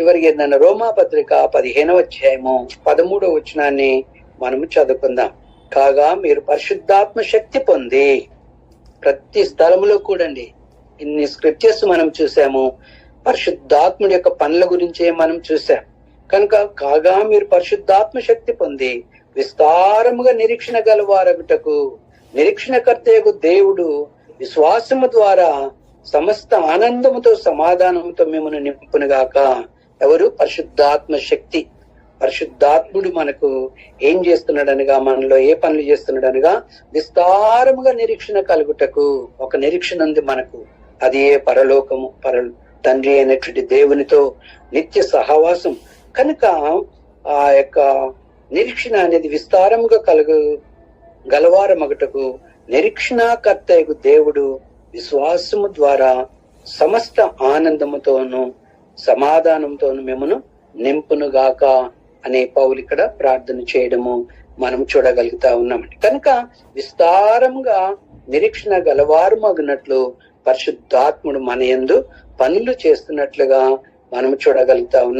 చివరికి ఏంటన్న రోమా పత్రిక పదిహేనవ అధ్యాయము పదమూడవ వచనాన్ని మనము చదువుకుందాం. కాగా మీరు పరిశుద్ధాత్మ శక్తి పొంది ప్రతి స్థలంలో కూడండి. ఇన్ని స్క్రిప్చర్స్ మనం చూసాము. పరిశుద్ధాత్ముడి యొక్క పనుల గురించే మనం చూసాం. కనుక కాగా మీరు పరిశుద్ధాత్మ శక్తి పొంది విస్తారముగా నిరీక్షణ గలవారగుటకు నిరీక్షణకర్తయకు దేవుడు విశ్వాసము ద్వారా సమస్త ఆనందముతో సమాధానంతో మిమ్మల్ని నింపునుగాక. ఎవరు? పరిశుద్ధాత్మ శక్తి. పరిశుద్ధాత్ముడు మనకు ఏం చేస్తున్నాడనగా మనలో ఏ పనులు చేస్తున్నాడనగా విస్తారముగా నిరీక్షణ కలుగుటకు ఒక నిరీక్షణ ఉంది మనకు. అది ఏ పరలోకము పర తండ్రి అయినటువంటి దేవునితో నిత్య సహవాసం. కనుక ఆ యొక్క నిరీక్షణ అనేది విస్తారముగా కలుగు గలవారమగుటకు నిరీక్షణకర్తయకు దేవుడు విశ్వాసము ద్వారా సమస్త ఆనందముతోనూ సమాధానంతో మిమ్మను నింపునుగాక అనే పౌలు ఇక్కడ ప్రార్థన చేయడము మనం చూడగలుగుతా ఉన్నామండి. కనుక విస్తారంగా నిరీక్షణ గలవారు మగినట్లు పరిశుద్ధాత్ముడు మన యందు పనులు చేస్తున్నట్లుగా మనం చూడగలుగుతా ఉన్నాం.